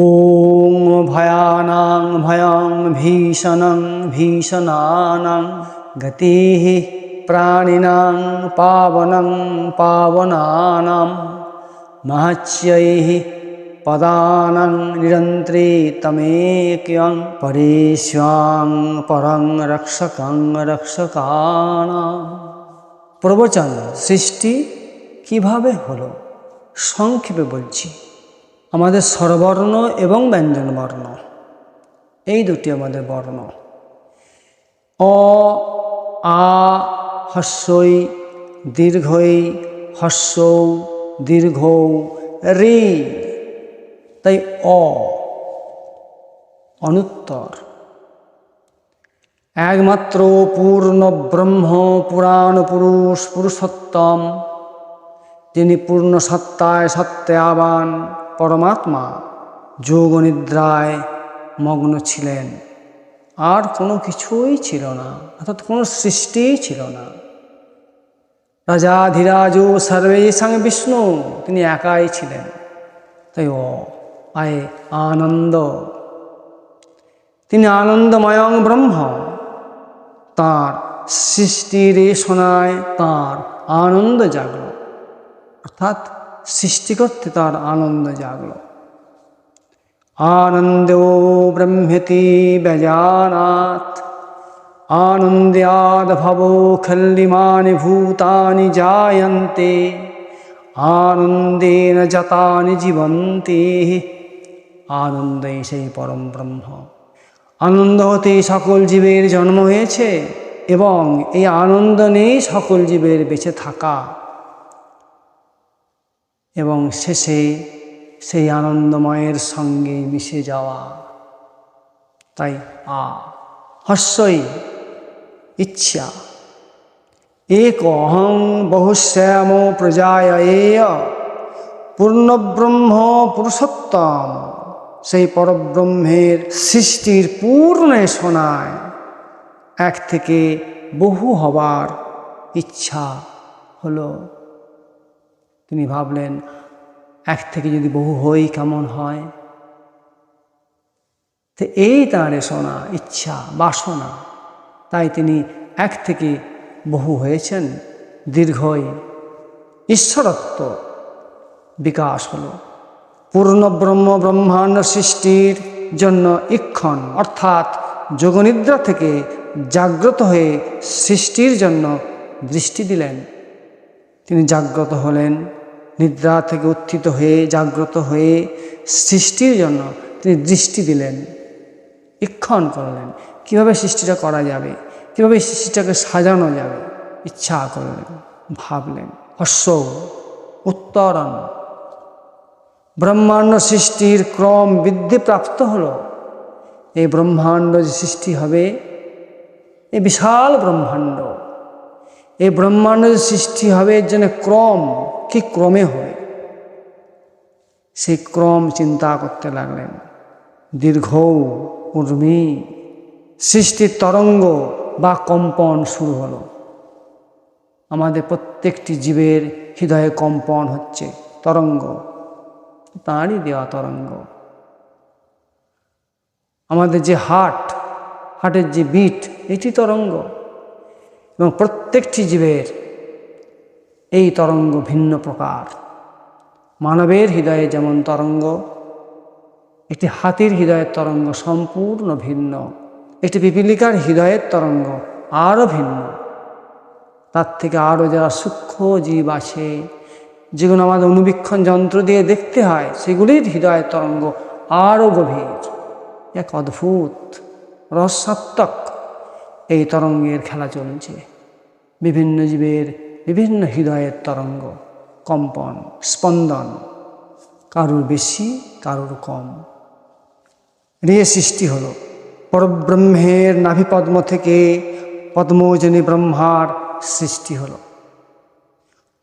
ॐ भयानां भयं भीषणं भीषणानां गतिः प्राणिनां पावनं पावनानां महच्यैः पदानां निरन्त्रे तमेक्यं परेष्वां परं रक्षकं রক্ষকানাম প্রবচন সৃষ্টি কিভাবে হলো সংক্ষেপে বলছি আমাদের স্বরবর্ণ এবং ব্যঞ্জন বর্ণ এই দুটি আমাদের বর্ণ। অ, আ হস্যই দীর্ঘই হস্যৌ, দীর্ঘ, রি। তাই অ। অনুত্তর। একমাত্র পূর্ণ ব্রহ্ম, পুরাণ, পুরুষ, পুরুষোত্তম, যিনি পূর্ণ সত্তায় সত্যে আবান। পরমাত্মা যোগ নিদ্রায় মগ্ন ছিলেন। আর কোনো কিছুই ছিল না, অর্থাৎ কোনো সৃষ্টিই ছিল না। রাজাধিরাজ সর্বেশাং বিষ্ণু, তিনি একাই ছিলেন। তাই ও আয় আনন্দ। তিনি আনন্দময়ং ব্রহ্ম। তার সৃষ্টির শোনায় তার আনন্দ জাগল অর্থাৎ সৃষ্টি করতে তার আনন্দ জাগল। আনন্দো ব্রহ্মেতি বেজানাত আনন্দ্যাদ ভবো খল্লিমানি ভূতানি জায়ন্তে আনন্দেন যতানি জীবন্তে, আনন্দে সেই পরম ব্রহ্ম। আনন্দ হতে সকল জীবের জন্ম হয়েছে এবং এই আনন্দ নেই সকল জীবের বেঁচে থাকা। এবং শেষে সেই আনন্দময়ের সঙ্গে মিশে যাওয়া। তাই আ হস্যই ইচ্ছা। এক অহং বহুশ্যাম প্রজায় পূর্ণব্রহ্ম পুরুষোত্তম। সেই পরব্রহ্মের সৃষ্টির পূর্ণ শোনায় এক থেকে বহু হবার ইচ্ছা হলো। তিনি ভাবলেন, এক থেকে যদি বহু হই কেমন হয়? তো এই তাঁর শোনা ইচ্ছা, বাসনা, তাই তিনি এক থেকে বহু হয়েছেন, দীর্ঘই। ঈশ্বরত্ব বিকাশ হলো। পূর্ণ ব্রহ্ম ব্রহ্মাণ্ড সৃষ্টির জন্য ইক্ষণ, অর্থাৎ যোগনিদ্রা থেকে জাগ্রত হয়ে সৃষ্টির জন্য দৃষ্টি দিলেন। তিনি জাগ্রত হলেন। নিদ্রা থেকে উত্থিত হয়ে, জাগ্রত হয়ে সৃষ্টির জন্য তিনি দৃষ্টি দিলেন ইক্ষণ করলেন। কীভাবে সৃষ্টিটা করা যাবে? কীভাবে সৃষ্টিটাকে সাজানো যাবে? ইচ্ছা করলেন, ভাবলেন। হস্য উত্তরণ। ব্রহ্মাণ্ড সৃষ্টির ক্রম বৃদ্ধিপ্রাপ্ত হল। এই ব্রহ্মাণ্ড যে সৃষ্টি হবে এই বিশাল ব্রহ্মাণ্ড। এই ব্রহ্মাণ্ড যে সৃষ্টি হবে, এর জন্য ক্রম কি ক্রমে হবে সেই ক্রম চিন্তা করতে লাগলেন। দীর্ঘ উর্মি সৃষ্টির তরঙ্গ বা কম্পন শুরু হলো। আমাদের প্রত্যেকটি জীবের হৃদয়ে কম্পন হচ্ছে, তরঙ্গ। তাঁরই দেওয়া তরঙ্গ। আমাদের যে হার্ট, হার্টের যে বিট, এটি তরঙ্গ। এবং প্রত্যেকটি জীবের এই তরঙ্গ ভিন্ন প্রকার। মানবের হৃদয়ে যেমন তরঙ্গ, একটি হাতির হৃদয়ের তরঙ্গ সম্পূর্ণ ভিন্ন। একটি পিপিলিকার হৃদয়ের তরঙ্গ আরও ভিন্ন। তার থেকে আরও যারা সূক্ষ্ম জীব আছে, যেগুলো আমাদের অনুবীক্ষণ যন্ত্র দিয়ে দেখতে হয়, সেগুলির হৃদয়ের তরঙ্গ আরও গভীর। এক অদ্ভুত, রসাত্মক এই তরঙ্গের খেলা চলছে। বিভিন্ন জীবের বিভিন্ন হৃদয়ের তরঙ্গ, কম্পন, স্পন্দন, কারুর বেশি, কারুর কম। রিয়ে সৃষ্টি হল। পরব্রহ্মের নাভিপদ্ম থেকে পদ্মজনী ব্রহ্মার সৃষ্টি হল।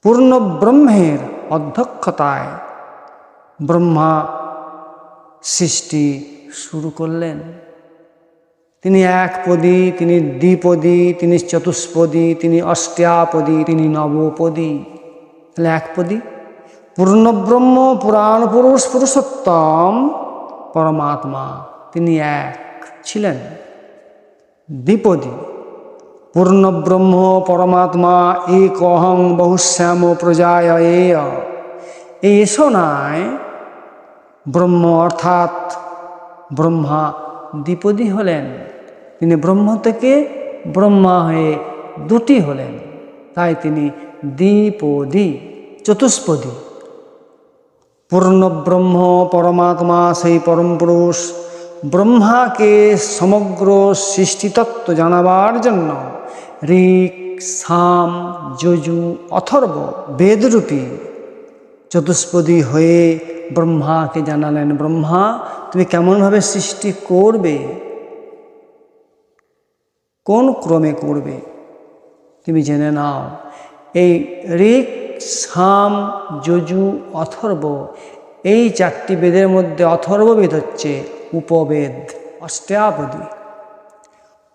পূর্ণ ব্রহ্মের অধ্যক্ষতায় ব্রহ্মা সৃষ্টি শুরু করলেন। তিনি একপদী তিনি দ্বিপদী, তিনি চতুষ্পদী, তিনি অষ্টাপদী তিনি নবপদী। তাহলে একপদী পূর্ণব্রহ্ম, পুরাণ পুরুষ, পুরুষোত্তম, পরমাত্মা, তিনি এক ছিলেন। দ্বিপদী। পূর্ণব্রহ্ম, পরমাত্মা এক অহং বহুশ্যাম প্রজায়। এই এসো নাই ব্রহ্ম অর্থাৎ ব্রহ্মা দ্বিপদী হলেন। তিনি ব্রহ্ম থেকে ব্রহ্মা হয়ে দুটি হলেন। তাই তিনি দ্বিপদী, চতুষ্পদী। পূর্ণ ব্রহ্ম, পরমাত্মা, সেই পরম পুরুষ। ব্রহ্মাকে সমগ্র সৃষ্টিতত্ত্ব জানাবার জন্য ঋক, সাম, যজু, অথর্ব, বেদরূপী চতুষ্পদী হয়ে ব্রহ্মাকে জানালেন। ব্রহ্মা, তুমি কেমনভাবে সৃষ্টি করবে? কোন ক্রমে করবে? তুমি জেনে নাও। এই ঋক, সাম, যজু, অথর্ব, এই চারটি বেদের মধ্যে অথর্ববেদ হচ্ছে উপবেদ অষ্টাপদী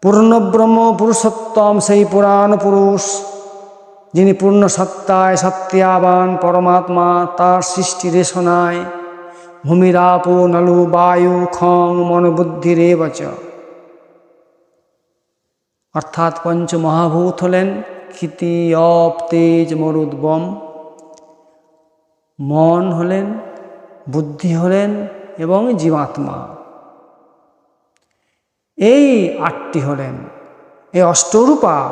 পূর্ণব্রহ্ম, পুরুষোত্তম, সেই পুরাণ পুরুষ, যিনি পূর্ণ সত্তায় সত্যাবান, পরমাত্মা, তার সৃষ্টি রেশনায়, ভূমিরাপ, নলু, বায়ু, খং মনোবুদ্ধিরেবচ অর্থাৎ পঞ্চমহাভূত হলেন ক্ষিতি অপ তেজ মরুদ্বম মন হলেন, বুদ্ধি হলেন এবং জীবাত্মা। এই আটটি হলেন। এই অষ্টরূপা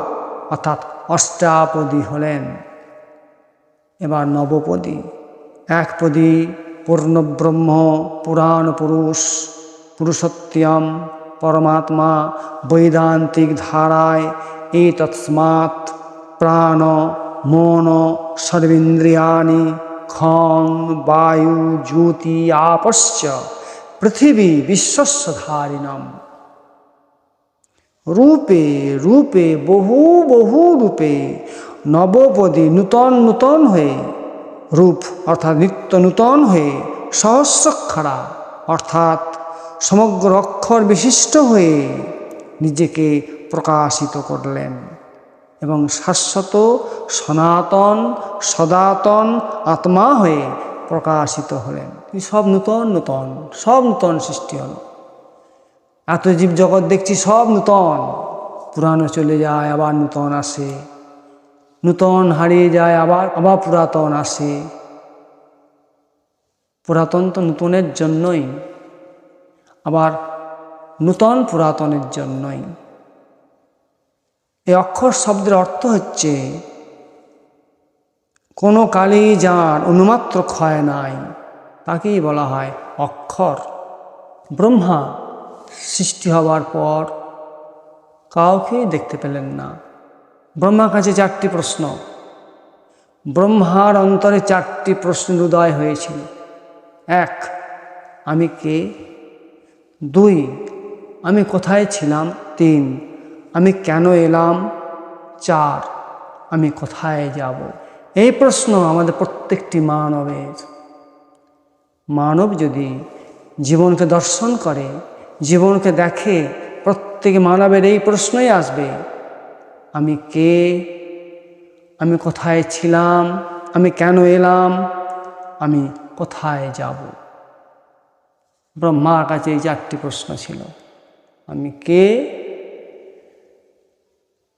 অর্থাৎ অষ্টাপদী হলেন। এবার নবপদী। একপদী পূর্ণব্রহ্ম, পুরাণ পুরুষ, পুরুষোত্তম পরমাত্মা বৈদান্তিক ধারায় এই তৎস্মাৎ প্রাণ, মন, সর্বেন্দ্রিয়াণি খং বায়ু, জ্যোতি, আপশ্চ, পৃথিবী বিশ্বস্য ধারিণম। রূপে রূপে, বহু বহু রূপে নবপদী নূতন নূতন হয়ে, রূপ অর্থাৎ নিত্য নূতন হয়ে সহস্রক্ষরা, অর্থাৎ সমগ্র অক্ষর বিশিষ্ট হয়ে নিজেকে প্রকাশিত করলেন এবং শাশ্বত সনাতন সদাতন আত্মা হয়ে প্রকাশিত হলেন। তিনি সব নূতন নূতন, সব নূতন সৃষ্টি হলো। এত জীব জগৎ দেখছি সব নূতন। পুরানো চলে যায়, আবার নূতন আসে। নূতন হারিয়ে যায়, আবার আবার পুরাতন আসে। পুরাতন তো নূতনের জন্যই। আবার নূতন পুরাতনের জন্যই। এই অক্ষর শব্দের অর্থ হচ্ছে, কোনো কালেই যার অনুমাত্র ক্ষয় নাই, তাকেই বলা হয় অক্ষর। ব্রহ্মা সৃষ্টি হওয়ার পর কাউকেই দেখতে পেলেন না। ব্রহ্মার কাছে চারটি প্রশ্ন। ব্রহ্মার অন্তরে চারটি প্রশ্ন উদয় হয়েছিল। এক, আমি কে? দুই, আমি কোথায় ছিলাম? তিন, আমি কেন এলাম? চার, আমি কোথায় যাব? এই প্রশ্ন আমাদের প্রত্যেকটি মানবের। মানব যদি জীবনকে দর্শন করে, জীবনকে দেখে, প্রত্যেক মানবের এই প্রশ্নই আসবে, আমি কে? আমি কোথায় ছিলাম? আমি কেন এলাম? আমি কোথায় যাব? ব্রহ্মার কাছে এই চারটি প্রশ্ন ছিল। আমি কে?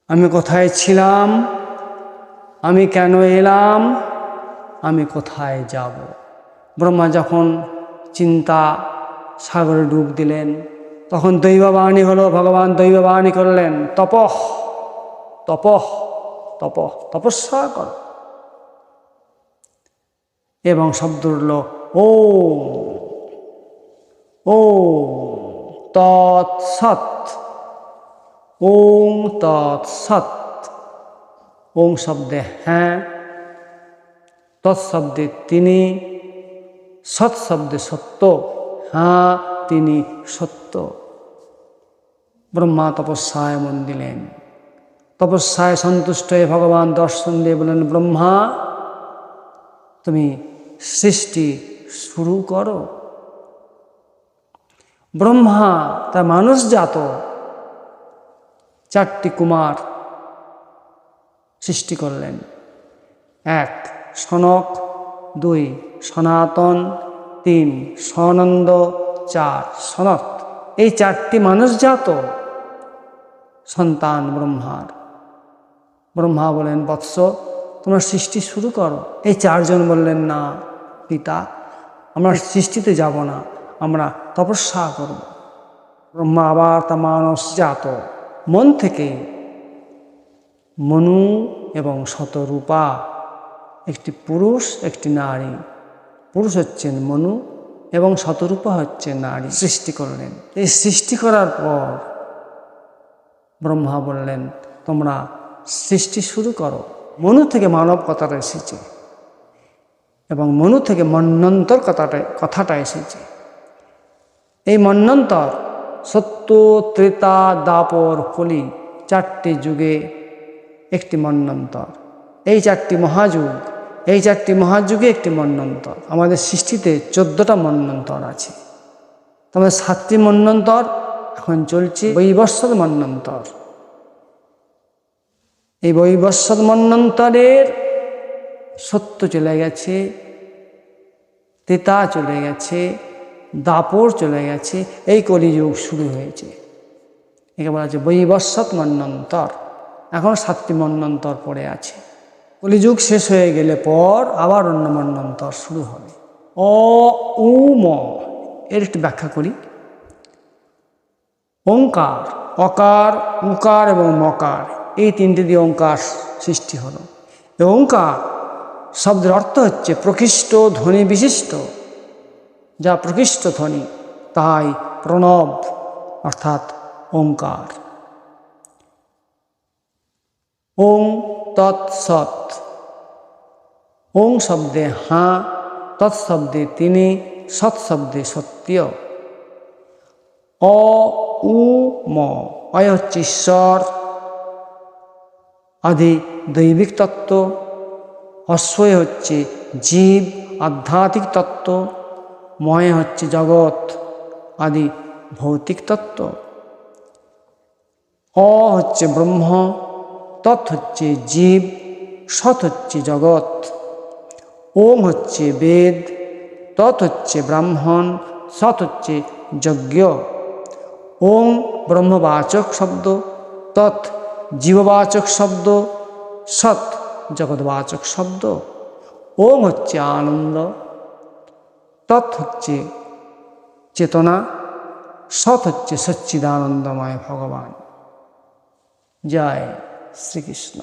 আমি কোথায় ছিলাম? আমি কেন এলাম? আমি কোথায় যাব? ব্রহ্মা যখন চিন্তা সাগরে ডুব দিলেন, তখন দৈববাণী হলো, ভগবান দৈববাণী করলেন তপহ তপহ তপহ তপস্যা কর। এবং শব্দ উঠল ও ও তৎসৎ ওং তৎসৎ ওং শব্দে হ্যাঁ তৎশব্দে তিনি সৎ শব্দে সত্য হ্যাঁ তিনি সত্য ব্রহ্মা তপস্যায় মন দিলেন তপস্যায় সন্তুষ্ট হয়ে ভগবান দর্শন দিয়ে বলেন ব্রহ্মা তুমি সৃষ্টি শুরু করো ব্রহ্মা তার মানুষ জাত। চারটি কুমার সৃষ্টি করলেন। এক, সনক, দুই, সনাতন, তিন সনন্দ চার সনত এই চারটি মানুষ জাত। সন্তান ব্রহ্মার। ব্রহ্মা বলেন, বৎস, তোমরা সৃষ্টি শুরু করো। এই চারজন বললেন, না, পিতা, আমরা সৃষ্টিতে যাব না। আমরা তপস্যা করব। ব্রহ্মা আবার তা মানস জাত মন থেকে মনু এবং শতরূপা। একটি পুরুষ, একটি নারী। পুরুষ হচ্ছেন মনু এবং শতরূপা হচ্ছে নারী সৃষ্টি করলেন। এই সৃষ্টি করার পর ব্রহ্মা বললেন, তোমরা সৃষ্টি শুরু করো। মনু থেকে মানব কথাটা এসেছে এবং মনু থেকে মন্নন্তর কথাটা কথাটা এসেছে। এই মন্নন্তর সত্য, ত্রেতা, দাপর কলি চারটি যুগে একটি মন্নন্তর। এই চারটি মহাযুগ, এই চারটি মহাযুগে একটি মন্নন্তর। আমাদের সৃষ্টিতে চোদ্দটা মন্নন্তর আছে। আমাদের সাতটি মন্নন্তর এখন চলছে বৈবস্বত মন্নন্তর। এই বৈবস্বত মন্নন্তরের সত্য চলে গেছে তেতা চলে গেছে দাপর চলে গেছে, এই কলিযুগ শুরু হয়েছে। একে বলা হচ্ছে বৈবস্বত মন্নন্তর। এখন সাতটি মন্নন্তর পড়ে আছে। কলিযুগ শেষ হয়ে গেলে পর আবার অন্য মন্নন্তর শুরু হবে। অ, উ, ম, এর একটু ব্যাখ্যা করি। ওঙ্কার, অকার, উকার এবং মকার, এই তিনটে দিয়ে ওঙ্কার সৃষ্টি হলো। ওঙ্কার শব্দের অর্থ হচ্ছে প্রকৃষ্ট, ধ্বনি বিশিষ্ট যা প্রকৃষ্ট ধ্বনি, তাই প্রণব, অর্থাৎ ওঙ্কার। ওং তৎসৎ। ওং শব্দে হাঁ, তৎশব্দে তিনি সৎ শব্দে সত্য। অ, উ, ম, অয় হচ্ছে ঈশ্বর। আদি দৈবিক তত্ত্ব। অশ্বয় হচ্ছে জীব, আধ্যাত্মিক তত্ত্ব। ময় হচ্ছে জগৎ আদি ভৌতিক তত্ত্ব। অ হচ্ছে ব্রহ্ম, তৎ হচ্ছে জীব, সৎ হচ্ছে জগৎ। ওম হচ্ছে বেদ, তৎ হচ্ছে ব্রাহ্মণ, সৎ হচ্ছে যজ্ঞ। ওম ব্রহ্মবাচক শব্দ, তৎ জীববাচক শব্দ, সৎ জগৎবাচক শব্দ। ওম হচ্ছে আনন্দ। তৎ হচ্ছে চেতনা সৎ হচ্ছে সচ্চিদানন্দময় ভগবান। জয় শ্রীকৃষ্ণ।